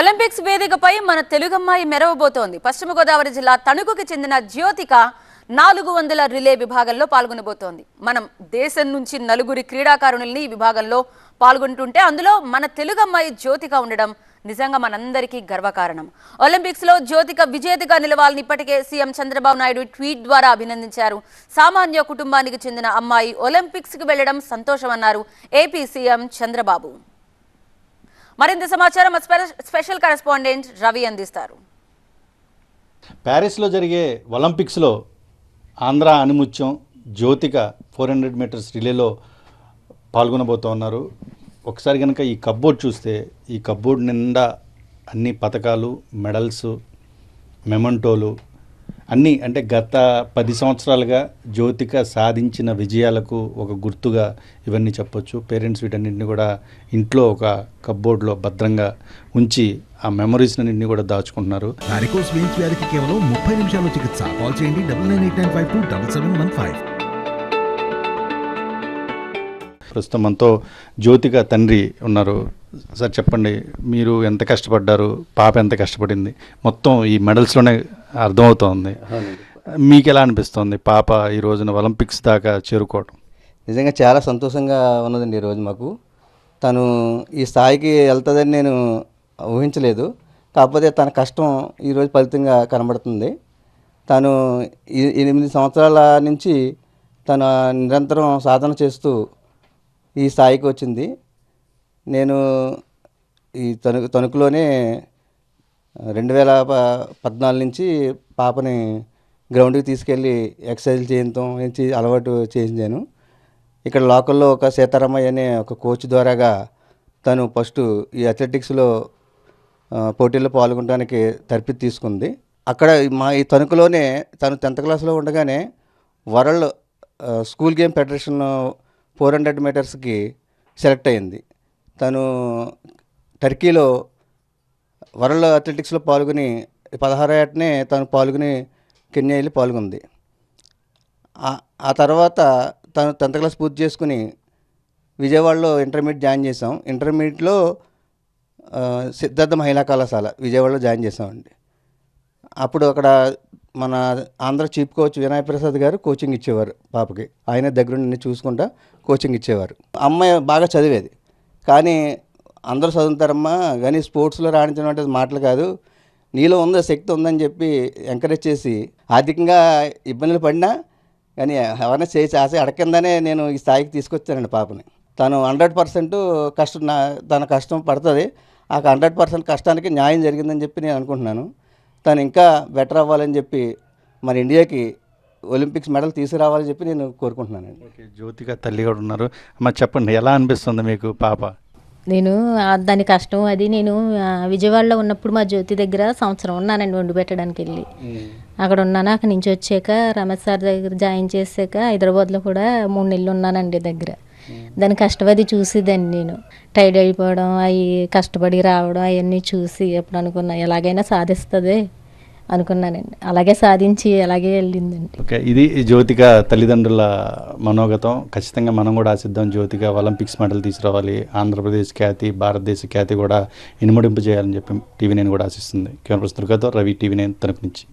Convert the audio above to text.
Olympics వేదికపై మన తెలుగమ్మాయి మెరవబోతోంది. పశ్చిమ గోదావరి జిల్లా తణుకుకి చెందిన జ్యోతిక నాలుగు వందల రిలే విభాగంలో పాల్గొనబోతోంది. మనం దేశం నుంచి నలుగురి క్రీడాకారుణుల్ని ఈ విభాగంలో పాల్గొంటుంటే అందులో మన తెలుగమ్మాయి జ్యోతిక ఉండడం నిజంగా మనందరికీ గర్వకారణం. ఒలింపిక్స్లో జ్యోతిక విజేతగా నిలవాలని ఇప్పటికే సీఎం చంద్రబాబు నాయుడు ట్వీట్ ద్వారా అభినందించారు. సామాన్య కుటుంబానికి చెందిన అమ్మాయి ఒలింపిక్స్కి వెళ్ళడం సంతోషమన్నారు ఏపీ సీఎం చంద్రబాబు. మరింత సమాచారం స్పెషల్ కరెస్పాండెంట్ రవి అందిస్తారు. ప్యారిస్లో జరిగే ఒలింపిక్స్లో Andhra Anumutyam Jyothika four hundred meters రిలేలో పాల్గొనబోతూ ఉన్నారు. ఒకసారి కనుక ఈ కబ్బోర్డ్ చూస్తే ఈ కబ్బోర్డ్ నిండా అన్ని పథకాలు మెడల్స్ మెమంటోలు అన్నీ అంటే గత పది సంవత్సరాలుగా జ్యోతిక సాధించిన విజయాలకు ఒక గుర్తుగా ఇవన్నీ చెప్పొచ్చు. పేరెంట్స్ వీటన్నింటిని కూడా ఇంట్లో ఒక కబ్బోర్డ్లో భద్రంగా ఉంచి ఆ మెమరీస్ అన్నింటినీ కూడా దాచుకుంటున్నారు. వారికోస్ వెయిన్స్ వ్యాధికి కేవలం ముప్పై నిమిషాలు చికిత్స. కాల్ చేయండి double nine eight nine five two double seven one five. ప్రస్తుతం మనతో జ్యోతిక తండ్రి ఉన్నారు. సార్ చెప్పండి. మీరు ఎంత కష్టపడ్డారు? పాప ఎంత కష్టపడింది? మొత్తం ఈ మెడల్స్లోనే అర్థమవుతోంది. మీకు ఎలా అనిపిస్తుంది పాప ఈ రోజున ఒలింపిక్స్ దాకా చేరుకోవడం? నిజంగా చాలా సంతోషంగా ఉన్నదండి ఈరోజు మాకు. తను ఈ స్థాయికి వెళ్తుందని నేను ఊహించలేదు. కాకపోతే తన కష్టం ఈరోజు ఫలితంగా కనబడుతుంది. తను ఎనిమిది సంవత్సరాల నుంచి తను నిరంతరం సాధన చేస్తూ ఈ స్థాయికి వచ్చింది. నేను ఈ తణుకు తణుకులోనే రెండు వేల ప- పద్నాలుగు నుంచి పాపని గ్రౌండ్కి తీసుకెళ్ళి ఎక్సర్సైజ్ చేయడం నుంచి అలవాటు చేయించాను. ఇక్కడ లోకల్లో ఒక సీతారామయ్య అనే ఒక కోచ్ ద్వారాగా తను ఫస్ట్ ఈ అథ్లెటిక్స్లో పోటీల్లో పాల్గొనడానికి తరపి తీసుకుంది. అక్కడ మా ఈ తణుకులోనే తను టెన్త్ క్లాస్లో ఉండగానే world school game federation four hundred మీటర్స్కి select అయింది. తను టర్కీలో వరల్డ్ అథ్లెటిక్స్లో పాల్గొని పదహారు ఏటనే తను పాల్గొని కెన్యా వెళ్ళి పాల్గొంది. ఆ- తర్వాత తను టెన్త్ క్లాస్ పూర్తి చేసుకుని విజయవాడలో ఇంటర్మీడియట్ జాయిన్ చేసాం ఇంటర్మీడియట్లో సిద్ధార్థ మహిళా కళాశాల విజయవాడలో జాయిన్ చేసామండి అప్పుడు అక్కడ మన Andhra chief coach Vinay Prasad garu coaching ఇచ్చేవారు పాపకి. ఆయన దగ్గరుండి చూసుకుంటా కోచింగ్ ఇచ్చేవారు. అమ్మాయి బాగా చదివేది. కానీ అందరూ చదువుతారమ్మా కానీ స్పోర్ట్స్లో రాణించడం అంటే మాటలు కాదు. నీలో ఉందా శక్తి ఉందని చెప్పి ఎంకరేజ్ చేసి ఆర్థికంగా ఇబ్బందులు పడినా కానీ ఎవరైనా చేసి ఆశ అడగకుండానే నేను ఈ స్థాయికి తీసుకొచ్చానండి పాపని. తను హండ్రెడ్ పర్సెంట్ కష్టం నా తన కష్టం పడుతుంది. ఆ హండ్రెడ్ పర్సెంట్ కష్టానికి న్యాయం జరిగిందని చెప్పి నేను అనుకుంటున్నాను. తను ఇంకా బెటర్ అవ్వాలని చెప్పి మన ఇండియాకి ఒలింపిక్స్ మెడల్ తీసుకురావాలని చెప్పి నేను కోరుకుంటున్నానండి. ఓకే జ్యోతిక తల్లి కూడా ఉన్నారు. అమ్మ చెప్పండి ఎలా అనిపిస్తుంది మీకు పాప? నేను దాని కష్టం అది. నేను విజయవాడలో ఉన్నప్పుడు మా జ్యోతి దగ్గర సంవత్సరం ఉన్నానండి వండి పెట్టడానికి వెళ్ళి. అక్కడ ఉన్నాను. అక్కడి నుంచి వచ్చాక రమేష్ సార్ దగ్గర జాయిన్ చేశాక హైదరాబాద్లో కూడా మూడు నెలలు ఉన్నానండి దగ్గర. దాని కష్టం అది చూసేదాన్ని నేను. టైడ్ అయిపోవడం అవి కష్టపడి రావడం అవన్నీ చూసి ఎప్పుడు అనుకున్నా ఎలాగైనా సాధిస్తుంది. అనుకున్నానండి. అలాగే సాధించి అలాగే వెళ్ళిందండి. ఓకే ఇది జ్యోతిక తల్లిదండ్రుల మనోగతం. ఖచ్చితంగా మనం కూడా ఆశిద్దాం జ్యోతిక. ఒలింపిక్స్ మెడల్ తీసుకురావాలి. ఆంధ్రప్రదేశ్ ఖ్యాతి భారతదేశ ఖ్యాతి కూడా ఇనుమడింపు చేయాలని చెప్పి టీవీ నేను కూడా ఆశిస్తుంది. కేవలం దుర్గాతో రవి టీవీ నేను తరపు నుంచి.